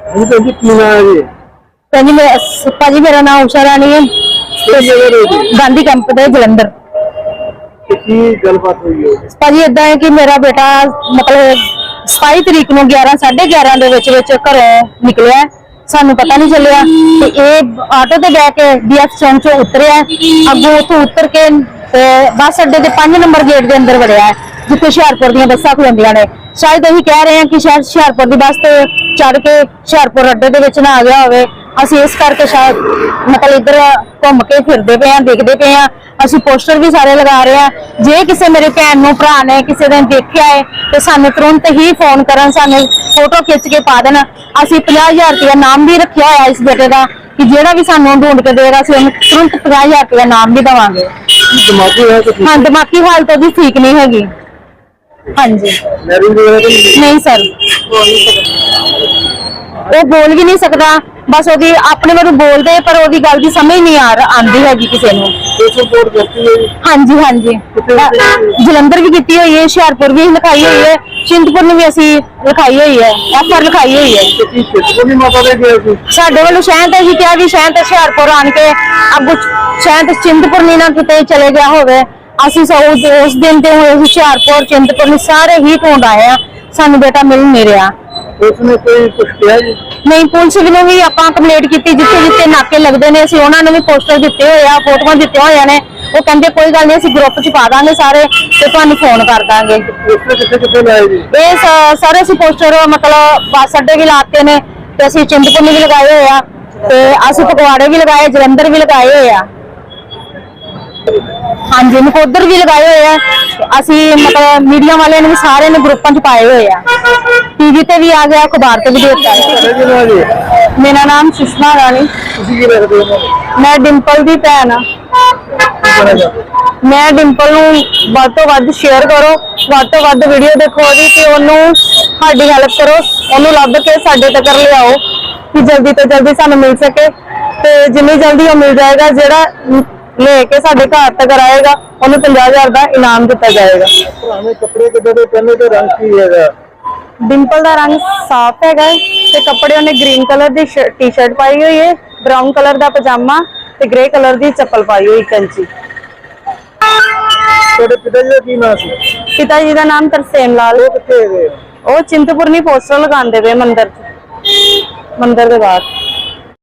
ਜੀ ਭਾਜੀ ਕੀ ਨਾਮ ਹੈ ਜੀ? ਭਾਜੀ ਮੈਂ ਭਾਜੀ ਮੇਰਾ ਨਾਮ ਉਸ਼ਾ ਰਾਣੀ ਹੈ। ਕਿਹੜੀ ਜਗ੍ਹਾ ਰਹੋ ਜੀ? ਗਾਂਧੀ ਕੈਂਪ ਦੇ ਜਲੰਧਰ। ਤੇ ਕੀ ਗੱਲਬਾਤ ਹੋਈ ਹੈ? ਭਾਜੀ ਇਦਾਂ ਹੈ ਕਿ ਮੇਰਾ ਬੇਟਾ ਮਤਲਬ 27 ਤਰੀਕ ਨੂੰ 11 11:30 ਦੇ ਵਿੱਚ ਵਿੱਚ ਘਰੋਂ ਨਿਕਲਿਆ ਹੈ। ਸਾਨੂੰ ਪਤਾ ਨਹੀਂ ਚੱਲਿਆ ਤੇ ਇਹ ਆਟੋ ਤੇ ਬੈ ਕੇ ਡੀਐਫ ਚੌਂਕ ਚੋਂ ਉਤਰਿਆ ਅੱਗੋਂ ਉੱਥੋਂ ਉਤਰ ਕੇ ਤੇ ਬੱਸ ਅੱਡੇ ਦੇ 5 ਨੰਬਰ ਗੇਟ ਦੇ ਅੰਦਰ ਵੜਿਆ ਹੈ, ਜਿੱਥੇ ਹੁਸ਼ਿਆਰਪੁਰ ਦੀਆਂ ਬੱਸਾਂ ਖਲੋਂਦੀਆਂ ਨੇ। ਸ਼ਾਇਦ ਅਸੀਂ ਕਹਿ ਰਹੇ ਹਾਂ ਕਿ ਸ਼ਾਇਦ ਹੁਸ਼ਿਆਰਪੁਰ ਦੀ ਬੱਸ ਤੇ ਚੜ ਕੇ ਹੁਸ਼ਿਆਰਪੁਰ ਅੱਡੇ ਦੇ ਵਿੱਚ ਨਾ ਆ ਗਿਆ ਹੋਵੇ। ਅਸੀਂ ਇਸ ਕਰਕੇ ਸ਼ਾਇਦ ਮਤਲਬ ਇੱਧਰ ਘੁੰਮ ਕੇ ਫਿਰਦੇ ਪਏ ਆ ਦੇਖਦੇ ਪਏ ਆ ਅਸੀਂ ਪੋਸਟਰ ਵੀ ਸਾਰੇ ਲਗਾ ਰਹੇ ਆ ਜੇ ਕਿਸੇ ਮੇਰੇ ਭੈਣ ਨੂੰ ਭਰਾ ਨੇ ਕਿਸੇ ਦਿਨ ਦੇਖਿਆ ਹੈ ਤੇ ਸਾਨੂੰ ਤੁਰੰਤ ਹੀ ਫੋਨ ਕਰਨ ਸਾਨੂੰ ਫੋਟੋ ਖਿੱਚ ਕੇ ਪਾ ਦੇਣ। ਅਸੀਂ 50000 ਰੁਪਏ ਨਾਮ ਵੀ ਰੱਖਿਆ ਹੋਇਆ ਇਸ ਬੇਟੇ ਦਾ ਕਿ ਜਿਹੜਾ ਵੀ ਸਾਨੂੰ ਢੂੰਡ ਕੇ ਦੇਗਾ ਅਸੀਂ ਉਹਨੂੰ ਤੁਰੰਤ 50000 ਰੁਪਏ ਨਾਮ ਵੀ ਦੇਵਾਂਗੇ। ਦਿਮਾਗੀ ਹੈ ਕਿ ਹਾਂ। ਦਿਮਾਗੀ ਹਾਲਤ ਉਹਦੀ ਠੀਕ ਨਹੀਂ ਹੈਗੀ। ਹਾਂਜੀ। ਮੈਰਿਜ ਵਗੈਰਾ ਤਾਂ ਨਹੀਂ ਨਹੀਂ ਸਰ ਉਹ ਬੋਲ ਵੀ ਨਹੀਂ ਸਕਦਾ। ਬਸ ਉਹਦੀ ਆਪਣੇ ਵੱਲੋਂ ਬੋਲਦੇ ਪਰ ਉਹਦੀ ਗੱਲ ਦੀ ਸਮਝ ਨਹੀਂ ਆ ਰ- ਆਉਂਦੀ ਹੈਗੀ ਕਿਸੇ ਨੂੰ। ਪੁਲਿਸ ਰਿਪੋਰਟ ਕਰਤੀ ਹੈ ਹਾਂਜੀ ਹਾਂਜੀ। ਹੋਈ? ਜਲੰਧਰ ਵੀ ਕੀਤੀ ਹੋਈ ਹੈ ਹੁਸ਼ਿਆਰਪੁਰ ਵੀ ਲਿਖਾਈ ਹੋਈ ਹੈ ਚਿੰਤਪੁਰਨੀ ਵੀ ਅਸੀਂ ਲਿਖਾਈ ਹੋਈ ਹੈ ਐਫਆਰ ਲਿਖਾਈ ਹੋਈ ਹੈ। ਤੇ ਕੀ ਚਿੱਤਪੁਰਨੀ ਮਾਤਾ ਦੇ ਗਿਆ ਸੀ। ਸਾਡੇ ਵੱਲੋਂ ਸ਼ਹਿਰ ਤੇ ਹੀ ਕਿਹਾ ਵੀ ਸ਼ਹਿਰ ਤੇ ਹੁਸ਼ਿਆਰਪੁਰ ਆਣ ਕੇ ਅੱਗੋਂ ਸ਼ਹਿਰ ਤੇ ਚਿੰਤਪੁਰਨੀ ਨਾ ਕਿਤੇ ਚਲੇ ਗਿਆ ਹੋਵੇ। ਅਸੀਂ ਉਸ ਦਿਨ ਤੇ ਹੁਸ਼ਿਆਰਪੁਰ ਚਿੰਤਪੁਰਨੀ ਸਾਰੇ ਹੀ ਢੂੰਡ ਆਏ ਆ। ਸਾਨੂੰ ਬੇਟਾ ਮਿਲ ਨਹੀਂ ਰਿਹਾ। ਉਸਨੇ ਕੋਈ ਕੁਝ ਕਿਹਾ ਜੀ? ਨਹੀਂ ਪੁਲਿਸ ਨੂੰ ਵੀ ਆਪਾਂ ਕੰਪਲੇਂਟ ਕੀਤੀ ਜਿੱਥੇ ਜਿੱਥੇ ਨਾਕੇ ਲੱਗਦੇ ਨੇ ਅਸੀਂ ਉਹਨਾਂ ਨੂੰ ਵੀ ਪੋਸਟਰ ਦਿੱਤੇ ਹੋਏ ਆ ਫੋਟੋਆਂ ਦਿੱਤੀਆਂ ਹੋਈਆਂ ਨੇ। ਉਹ ਕਹਿੰਦੇ ਕੋਈ ਗੱਲ ਨਹੀਂ ਅਸੀਂ ਗਰੁੱਪ 'ਚ ਪਾ ਦਾਂਗੇ ਸਾਰੇ ਤੇ ਤੁਹਾਨੂੰ ਫੋਨ ਕਰ ਦਾਂਗੇ। ਉਸਨੇ ਕਿੱਥੇ ਕਿੱਥੇ ਲਾਏ ਜੀ? ਇਹ ਸ- ਸਾਰੇ ਅਸੀਂ ਪੋਸਟਰ ਮਤਲਬ ਬੱਸ ਅੱਡੇ ਵੀ ਲਾਤੇ ਨੇ ਤੇ ਅਸੀਂ ਚਿੰਤਪੁਰਨੀ ਵੀ ਲਗਾਏ ਹੋਏ ਆ ਤੇ ਅਸੀਂ ਪਕਵਾੜੇ ਵੀ ਲਗਾਏ ਜਲੰਧਰ ਵੀ ਲਗਾਏ ਹੋਏ ਆ। ਹਾਂਜੀ ਨਕੋਦਰ ਵੀ ਲਗਾਏ ਹੋਏ ਆ। ਤੇ ਅਸੀਂ ਮਤਲਬ ਮੀਡੀਆ ਵਾਲਿਆਂ ਨੇ ਵੀ ਸਾਰਿਆਂ ਨੇ ਗਰੁੱਪਾਂ 'ਚ ਪਾਏ ਹੋਏ ਆ। ਟੀਵੀ ਤੇ ਵੀ ਆ ਗਿਆ ਅਖਬਾਰ ਤੇ ਵੀ ਦਿੱਤਾ ਜੀ? ਮੇਰਾ ਨਾਮ ਸੁਸ਼ਮਾ ਰਾਣੀ। ਤੁਸੀਂ ਕੀ ਰੱਖਦੇ ਹੋ? ਮੈਂ ਡਿੰਪਲ ਦੀ ਭੈਣ ਆ। ਮੈਂ ਡਿੰਪਲ ਨੂੰ ਵੱਧ ਤੋਂ ਵੱਧ ਸ਼ੇਅਰ ਕਰੋ ਵੱਧ ਤੋਂ ਵੱਧ ਵੀਡੀਓ ਦੇਖੋ ਉਹਦੀ ਤੇ ਉਹਨੂੰ ਸਾਡੀ ਹੈਲਪ ਕਰੋ। ਉਹਨੂੰ ਲੱਭ ਕੇ ਸਾਡੇ ਤੱਕ ਲਿਆਓ ਕਿ ਜਲਦੀ ਤੋਂ ਜਲਦੀ ਸਾਨੂੰ ਮਿਲ ਸਕੇ। ਤੇ ਜਿੰਨੀ ਜਲਦੀ ਉਹ ਮਿਲ ਜਾਏਗਾ ਜਿਹੜਾ ਲੈ ਕੇ ਸਾਡੇ ਘਰ ਤੱਕ ਆਏਗਾ ਉਹਨੂੰ 50000 ਦਾ ਇਨਾਮ ਦਿੱਤਾ ਜਾਏਗਾ। ਪੁਰਾਣੇ ਕੱਪੜੇ ਕਿੱਦਾਂ ਦੇ? ਪਹਿਨੇ ਤੇ ਰੰਗ ਕੀ ਹੈਗਾ? ਡਿੰਪਲ ਦਾ ਰੰਗ ਸਾਫ਼ ਹੈਗਾ ਹੈ ਤੇ ਕੱਪੜੇ ਉਹਨੇ ਗ੍ਰੀਨ ਕਲਰ ਦੀ ਟੀ-ਸ਼ਰਟ ਪਾਈ ਹੋਈ ਹੈ ਬ੍ਰਾਊਨ ਕਲਰ ਦਾ ਪਜਾਮਾ ਤੇ ਗ੍ਰੇ ਕਲਰ ਦੀ ਚੱਪਲ ਪਾਈ ਹੋਈ ਕੰਚੀ। ਤੁਹਾਡੇ ਪਿਤਾ ਜੀ ਦਾ ਕੀ ਨਾਮ ਸੀ? ਪਿਤਾ ਜੀ ਦਾ ਨਾਮ ਤਰਸੇਮ ਲਾਲ। ਉਹ ਕਿੱਥੇ ਹੈਗੇ? ਉਹ ਚਿੰਤਪੁਰਨੀ ਪੋਸਟਰ ਲਗਾਉਂਦੇ ਪਏ ਮੰਦਿਰ 'ਚ। ਮੰਦਿਰ ਦੇ ਬਾਹਰ।